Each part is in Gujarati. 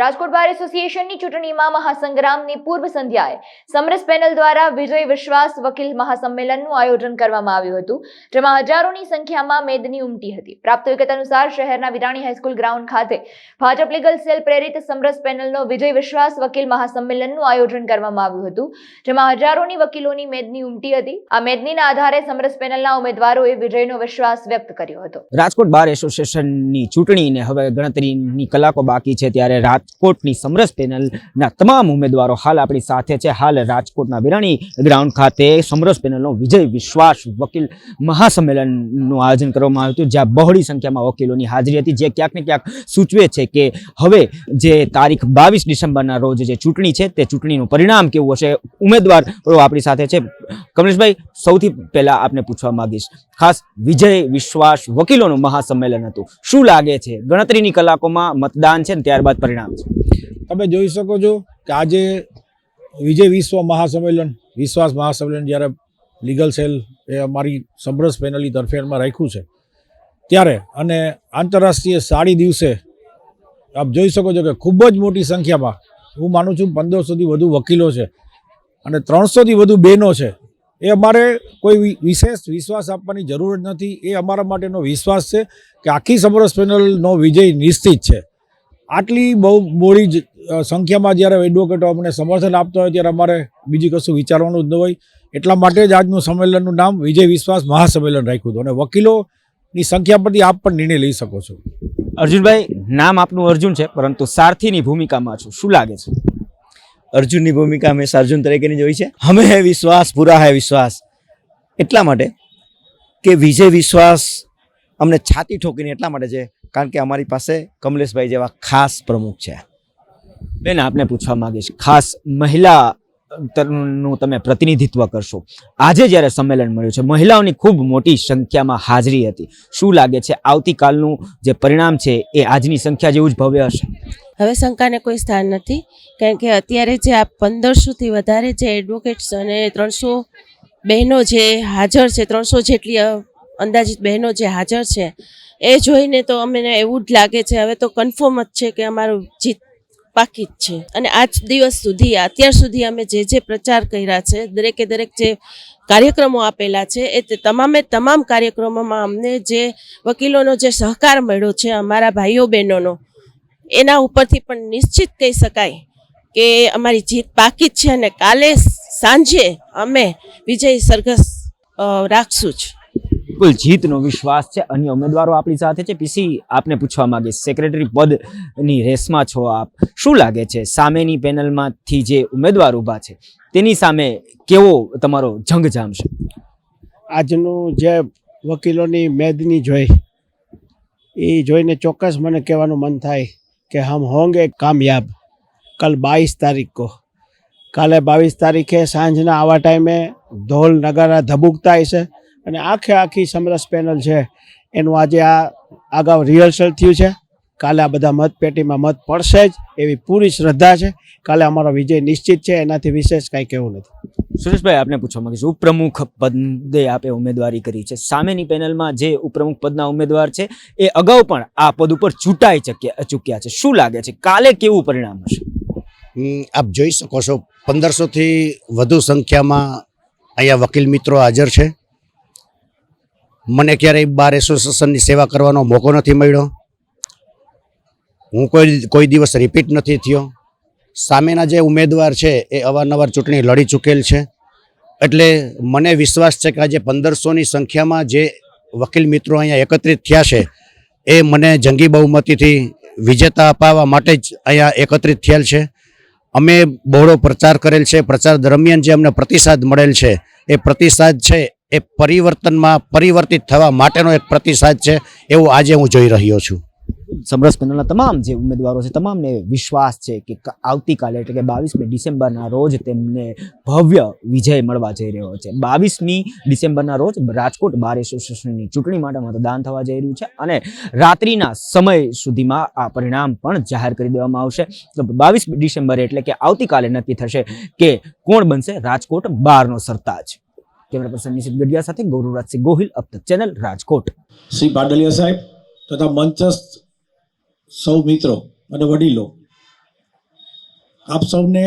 રાજકોટ બાર એસોસિએશનની ચૂંટણીમાં મહાસંગ્રામની પૂર્વ સંધ્યાએ સમરસ પેનલ દ્વારા વિજય વિશ્વાસ વકીલ મહાસંમેલનનું આયોજન કરવામાં આવ્યું હતું, જેમાં હજારોની સંખ્યામાં મેદની ઉમટી હતી. પ્રાપ્ત વિગત અનુસાર શહેરના વિરાણી હાઈસ્કૂલ ગ્રાઉન્ડ ખાતે ભાજપ લીગલ સેલ પ્રેરિત સમરસ પેનલનો વિજય વિશ્વાસ વકીલ મહાસંમેલનનું આયોજન કરવામાં આવ્યું હતું, જેમાં હજારોની વકીલોની મેદની ઉમટી હતી. આ મેદનીના આધારે સમરસ પેનલના ઉમેદવારોએ વિજયનો વિશ્વાસ વ્યક્ત કર્યો હતો. રાજકોટ બાર એસોસિએશનની ચૂંટણીને હવે ગણતરીની કલાકો બાકી છે, ત્યારે રાજકોટની સમરસ પેનલના તમામ ઉમેદવારો હાલ આપણી સાથે છે. હાલ રાજકોટના વિરાણી ગ્રાઉન્ડ ખાતે સમરસ પેનલનો વિજય વિશ્વાસ વકીલ મહાસંમેલનનું આયોજન કરવામાં આવ્યું હતું, જ્યાં બહોળી સંખ્યામાં વકીલોની હાજરી હતી, જે ક્યાંક ને ક્યાંક સૂચવે છે કે હવે જે તારીખ બાવીસ ડિસેમ્બરના રોજ જે ચૂંટણી છે, તે ચૂંટણીનું પરિણામ કેવું હશે? ઉમેદવારો આપણી સાથે છે. કમલેશભાઈ, સૌથી પહેલાં આપને પૂછવા માંગીશ, ખાસ વિજય વિશ્વાસ વકીલોનું મહાસંમેલન હતું. શું લાગે છે? ગણતરીની કલાકોમાં મતદાન છે ને ત્યારબાદ પરિણામ? તમે જોઈ શકો છો કે આજે વિજય વિશ્વ મહાસંમેલન, વિશ્વાસ મહાસંમેલન જ્યારે લીગલ સેલ એ અમારી સમરસ પેનલની તરફેણમાં રાખ્યું છે. ત્યારે અને આંતરરાષ્ટ્રીય સાડી દિવસે આપ જોઈ શકો છો કે ખૂબ જ મોટી સંખ્યામાં, હું માનું છું પંદરસોથી વધુ વકીલો છે અને ત્રણસોથી વધુ બહેનો છે. એ અમારે કોઈ વિશેષ વિશ્વાસ આપવાની જરૂર જ નથી. એ અમારા માટેનો વિશ્વાસ છે કે આખી સમરસ પેનલનો વિજય નિશ્ચિત છે. આટલી બહુ મોડી જ, સંખ્યામાં જ્યારે એડવોકેટો અમને સમર્થન આપતા હોય ત્યારે અમારે બીજી કશું વિચારવાનું જ ન હોય. એટલા માટે જ આજનું સંમેલનનું નામ વિજય વિશ્વાસ મહાસંમેલન રાખ્યું હતું. અને વકીલોની સંખ્યા પરથી આપ પણ નિર્ણય લઈ શકો છો. અર્જુનભાઈ નામ આપનું અર્જુન છે પરંતુ સારથીની ભૂમિકામાં છું. શું લાગે છે? અર્જુનની ભૂમિકા હંમેશા અર્જુન તરીકેની જોઈ છે. હમે હે વિશ્વાસ પૂરા હે વિશ્વાસ. એટલા માટે કે વિજય વિશ્વાસ અમને છાતી ઠોકીને એટલા માટે છે કારણ કે અમારી પાસે કમલેશભાઈ જેવા ખાસ પ્રમુખ છે. બેન, આપને પૂછવા માંગીશ, ખાસ મહિલા નું તમે પ્રતિનિધિત્વ કરશો. આજે જ્યારે સંમેલન મળ્યું છે, મહિલાઓની ખૂબ મોટી સંખ્યામાં હાજરી હતી. શું લાગે છે, આવતીકાલનું જે પરિણામ છે, એ આજની સંખ્યા જેવું જ ભવ્ય હશે? હવે શંકાને કોઈ સ્થાન નથી, કારણ કે અત્યારે જે આ પંદરસોથી વધારે જે એડવોકેટ્સ અને ત્રણસો બહેનો જે હાજર છે, ત્રણસો જેટલી અંદાજિત બહેનો જે હાજર છે એ જોઈને તો અમને એવું જ લાગે છે, હવે તો કન્ફર્મ જ છે કે અમારું જીત પાકી જ છે. અને આજ દિવસ સુધી, અત્યાર સુધી અમે જે જે પ્રચાર કર્યા છે, દરેકે દરેક જે કાર્યક્રમો આપેલા છે, એ તમામે તમામ કાર્યક્રમોમાં અમને જે વકીલોનો જે સહકાર મળ્યો છે, અમારા ભાઈઓ બહેનોનો, એના ઉપરથી પણ નિશ્ચિત કહી શકાય કે અમારી જીત પાકી જ છે અને કાલે સાંજે અમે વિજય સરઘસ રાખશું જ. બિલકુલ જીતનો વિશ્વાસ છે. અન્ય ઉમેદવારો આપણી સાથે છે. પીસી, આપને પૂછવા માંગીશ સેક્રેટરી પદની રેસમાં છો આપ. શું લાગે છે? સામેની પેનલમાંથી જે ઉમેદવાર ઊભા છે, તેની સામે કેવો તમારો જંગ જામશે આજનું જે વકીલોની મેદની જોઈ, એ જોઈને ચોક્કસ મને કહેવાનું મન થાય કે હમ હોંગે કામયાબ. કાલ બાવીસ તારીખ. કો કાલે બાવીસ તારીખે સાંજના આવા ટાઈમે ઢોલ નગારા ધબુકતા હશે. અને આખે આખી સમરસ પેનલ છે. એનું આજે આ અગાઉ રિહર્સલ થયું છે. કાલે આ બધા મતપેટીમાં મત પડશે જ એવી પૂરી શ્રદ્ધા છે. કાલે અમારો વિજય નિશ્ચિત છે એનાથી વિશેષ કાંઈ કહેવું નથી. સુરેશભાઈ આપને પૂછવા માંગીશ ઉપપ્રમુખ પદે આપે ઉમેદવારી કરી છે. સામેની પેનલમાં જે ઉપપ્રમુખ પદના ઉમેદવાર છે એ અગાઉ પણ આ પદ ઉપર ચૂંટાઈ ચૂક્યા ચૂક્યા છે. શું લાગે છે? કાલે કેવું પરિણામ હશે? હમ, આપ જોઈ શકો છો પંદરસોથી વધુ સંખ્યામાં અહીંયા વકીલ મિત્રો હાજર છે. મને ક્યારેય બાર એસોસિએશનની સેવા કરવાનો મોકો નથી મળ્યો. હું કોઈ કોઈ દિવસ રિપીટ નથી થયો. સામેના જે ઉમેદવાર છે, એ અવારનવાર ચૂંટણી લડી ચૂકેલ છે. એટલે મને વિશ્વાસ છે કે આજે પંદરસોની સંખ્યામાં જે વકીલ મિત્રો અહીંયા એકત્રિત થયા છે, એ મને જંગી બહુમતીથી વિજેતા અપાવવા માટે જ અહીંયા એકત્રિત થયેલ છે. અમે બહોળો પ્રચાર કરેલ છે. પ્રચાર દરમિયાન જે અમને પ્રતિસાદ મળેલ છે, એ પ્રતિસાદ છે એ પરિવર્તનમાં પરિવર્તિત થવા માટેનો એક પ્રતિસાદ છે એવું આજે હું જોઈ રહ્યો છું. સમરસ પેનલના તમામ જે ઉમેદવારો છે, તમામને વિશ્વાસ છે કે આવતીકાલે એટલે કે બાવીસમી ડિસેમ્બરના રોજ તેમને ભવ્ય વિજય મળવા જઈ રહ્યો છે. બાવીસમી ડિસેમ્બરના રોજ રાજકોટ બાર એસોસિએશનની ચૂંટણી માટે મતદાન થવા જઈ રહ્યું છે અને રાત્રિના સમય સુધીમાં આ પરિણામ પણ જાહેર કરી દેવામાં આવશે. તો બાવીસ ડિસેમ્બરે એટલે કે આવતીકાલે નક્કી થશે કે કોણ બનશે રાજકોટ બારનો સરતાજ. કેમેરા પર્સન નિશિત ગઢિયા સાથે ગૌરવરાજસિંહ ગોહિલ અબ ચેનલ રાજકોટ. શ્રી પાડલિયા સાહેબ તથા મંચસ્થ સૌ મિત્રો અને વડીલો, આપ સૌને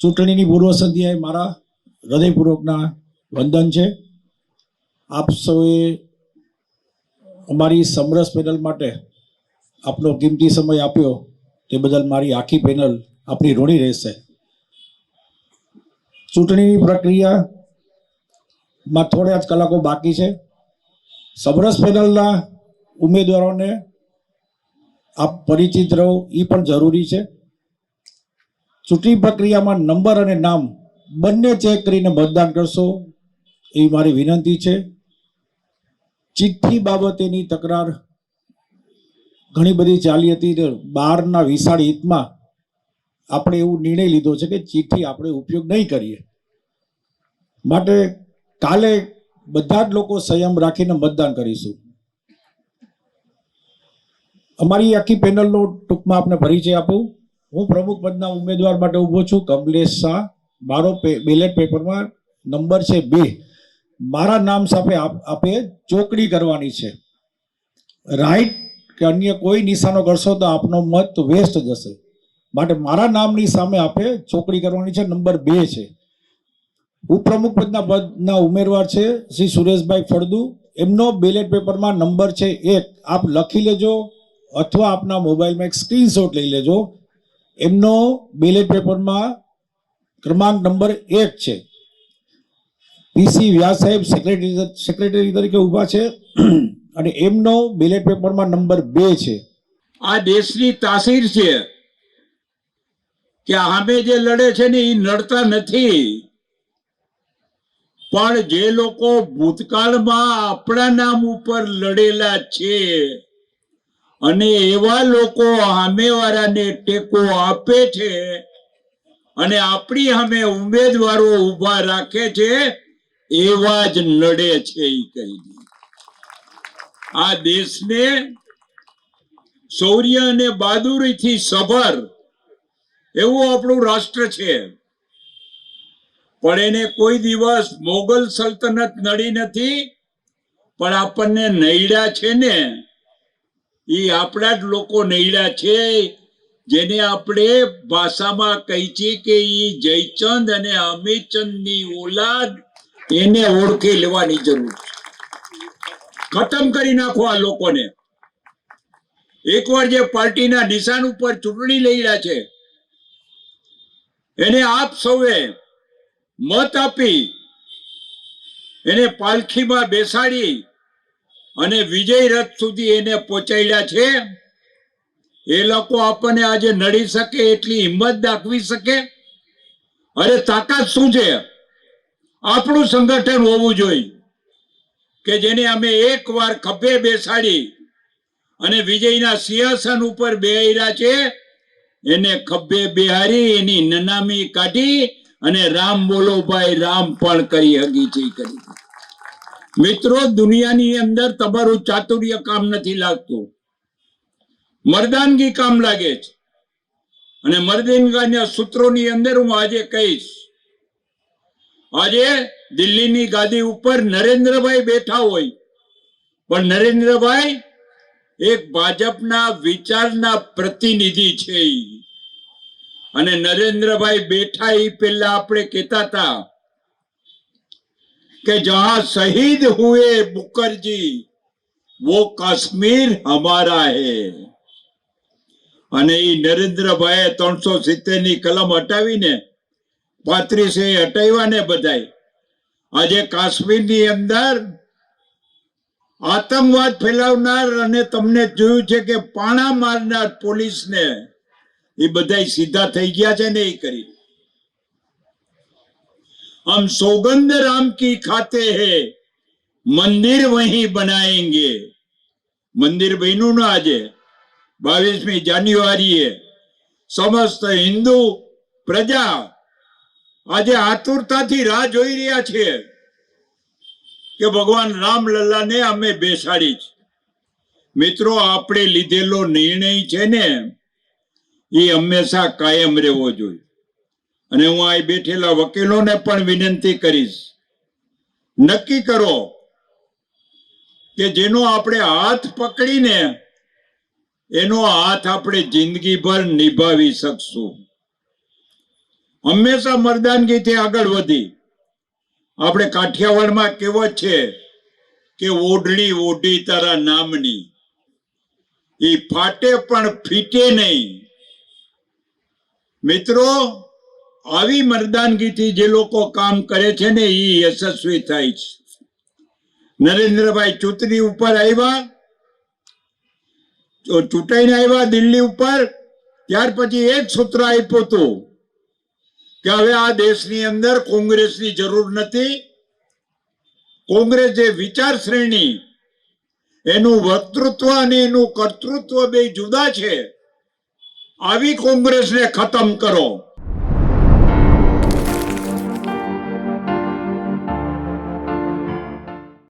ચૂંટણીની પૂર્વ સંધ્યાએ મારા હૃદયપૂર્વકના વંદન છે. આપ સૌએ અમારી સમરસ પેનલ માટે આપનો કિંમતી સમય આપ્યો, તે બદલ મારી આખી પેનલ આપની ઋણી રહેશે. ચૂંટણીની પ્રક્રિયામાં થોડા જ કલાકો બાકી છે. સમરસ પેનલના ઉમેદવારોને આપ પરિચિત રહો એ પણ જરૂરી છે. ચૂંટણી પ્રક્રિયામાં નંબર અને નામ બંને ચેક કરીને મતદાન કરશો એવી મારી વિનંતી છે. ચિઠ્ઠી બાબતેની તકરાર ઘણી બધી ચાલી હતી બહારના વિશાળ હિતમાં આપણે એવું નિર્ણય લીધો છે કે ચિઠ્ઠી આપણે ઉપયોગ નહીં કરીએ. માટે કાલે બધા જ લોકો સંયમ રાખીને મતદાન કરીશું. અમારી આખી પેનલનો ટૂંકમાં આપને પરિચય આપું. હું પ્રમુખ પદના ઉમેદવાર માટે ઊભો છું. કમલેશ શાહ, મારો બેલેટ પેપરમાં નંબર છે બે. મારા નામ સાથે આપ- ચોકડી કરવાની છે. રાઈટ કે અન્ય કોઈ નિશાનો કરશો તો આપનો મત વેસ્ટ જશે. માટે મારા નામની સામે આપે ચોકડી કરવાની છે. નંબર બે છે. ઉપપ્રમુખ પદના પદના ઉમેદવાર છે શ્રી સુરેશભાઈ ફળદુ. એમનો બેલેટ પેપરમાં નંબર છે એક. આપ લખી લેજો અથવા આપના મોબાઈલમાં એક સ્ક્રીનશોટ લઈ લેજો. એમનો બેલેટ પેપરમાં ક્રમાંક નંબર એક છે. પીસી વ્યાસ સાહેબ સેક્રેટરી સેક્રેટરી તરીકે ઊભા છે અને એમનો બેલેટ પેપરમાં નંબર બે છે. આ દેશની તાસીર છે કે સામે જે લડે છે ને એ લડતા નથી. પણ જે લોકો ભૂતકાળમાં આપણા નામ ઉપર લડેલા છે, અને એવા લોકો સામેવાળાને ટેકો આપે છે, અને આપણી સામે ઉમેદવારો ઊભા રાખે છે, એવા જ લડે છે એ કહી આ દેશને શૌર્ય અને બહાદુરીથી સભર, એવું આપણું રાષ્ટ્ર છે. પણ એને કોઈ દિવસ મોગલ સલ્તનત નડી નથી, પણ આપણને નૈડા છે ને, એ આપણા જ લોકો નૈડા છે, જેને આપણે ભાષામાં કહી છીએ કે એ જયચંદ અને અમિતચંદની ઓલાદ એને ઓળખી લેવાની જરૂર છે. ખતમ કરી નાખો આ લોકોને. એકવાર જે પાર્ટીના નિશાન ઉપર ચૂંટણી લઈ રહ્યા છે, એને આપ સૌએ મત આપી એને પાલખીમાં બેસાડી અને વિજય રથ સુધી એને પહોંચાડ્યા છે. એ લોકો આપણને આજે નડી શકે, એટલી હિંમત દાખવી શકે. અરે તાકાત શું છે? આપણું સંગઠન હોવું જોઈએ કે જેને અમે એકવાર ખભે બેસાડી અને વિજયના સિંહાસન ઉપર બેહ્યા છે. એને ખભે બેહારી એની નનામી કાઢી અને રામ બોલો, ભાઈ, રામ પણ કરી હગીચી કરી. મિત્રો, દુનિયાની અંદર તમારું ચાતુર્ય કામ નથી લાગતું. મર્દાનગી કામ લાગે છે. અને મર્દાનગીના સૂત્રોની અંદર હું આજે કહીશ. આજે દિલ્હીની ગાદી ઉપર નરેન્દ્રભાઈ બેઠા હોય. પણ નરેન્દ્રભાઈ એક ભાજપના વિચારના પ્રતિનિધિ છે. અને નરેન્દ્રભાઈ બેઠા એ પહેલા આપણે કહેતા હતા કે જહાં શહીદ હુએ મુકરજી વો કાશ્મીર હમારા હે. અને એ નરેન્દ્રભાઈએ ત્રણસો સિત્તેરની કલમ હટાવીને પાંત્રીસે હટાવ્યા ને બધાય આજે કાશ્મીરની અંદર આતંકવાદ ફેલાવનાર અને તમને જોયું છે કે પાણા મારનાર પોલીસ ને એ બધા સીધા થઈ ગયા છે ને એ કરી हम सौगंध राम की खाते हैं મંદિર વહીં બનાએંગે મંદિર બન્યું ને આજે બાવીસમી જાન્યુઆરીએ સમસ્ત હિન્દુ પ્રજા આજે આતુરતાથી રાહ જોઈ રહ્યા છે કે ભગવાન રામલલ્લાને અમે બેસાડી છે મિત્રો આપણે લીધેલો નિર્ણય છે ને એ હંમેશા કાયમ રહેવો જોઈએ. અને હું અહીં બેઠેલા વકીલોને પણ વિનંતી કરીશ, નક્કી કરો કે જેનો આપણે હાથ પકડીને એનો હાથ આપણે જિંદગીભર નિભાવી શકશું. હંમેશા મરદાનગીથી આગળ વધી. આપણે કાઠિયાવાડમાં કહેવત છે કે ઓઢણી ઓઢી તારા નામની. એ ફાટે પણ ફીટે નહીં. મિત્રો, આવી મરદાનગીથી જે લોકો કામ કરે છે ને એ યશસ્વી થાય છે. નરેન્દ્રભાઈ ચૂંટણી ઉપર આવ્યા ચૂંટાઈને આવ્યા દિલ્હી ઉપર, ત્યાર પછી એક સૂત્ર આપ્યું હતું કે હવે આ દેશની અંદર કોંગ્રેસની જરૂર નથી. કોંગ્રેસ જે વિચાર શ્રેણી, એનું વક્તૃત્વ અને એનું કર્તૃત્વ બે જુદા છે. આવી કોંગ્રેસને ખતમ કરો.